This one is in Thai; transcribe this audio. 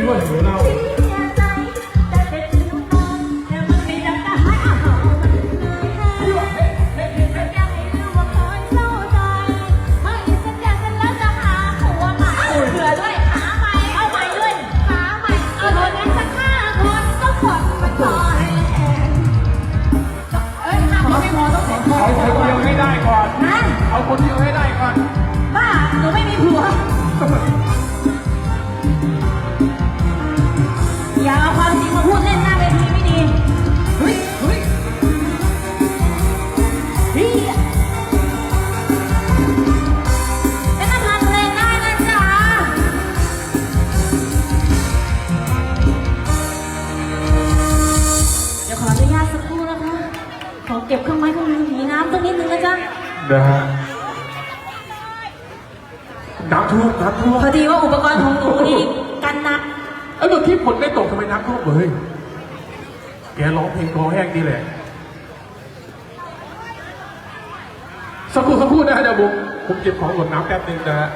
如果你我 คนได้ตกทำไมน้ำท่วมเฮ้ย แกร้องเพลงคอแห้งนี่แหละ สักครู่สักครู่นะเดี๋ยวผมผมเก็บของหลดน้ำแป๊บนึงนะฮะ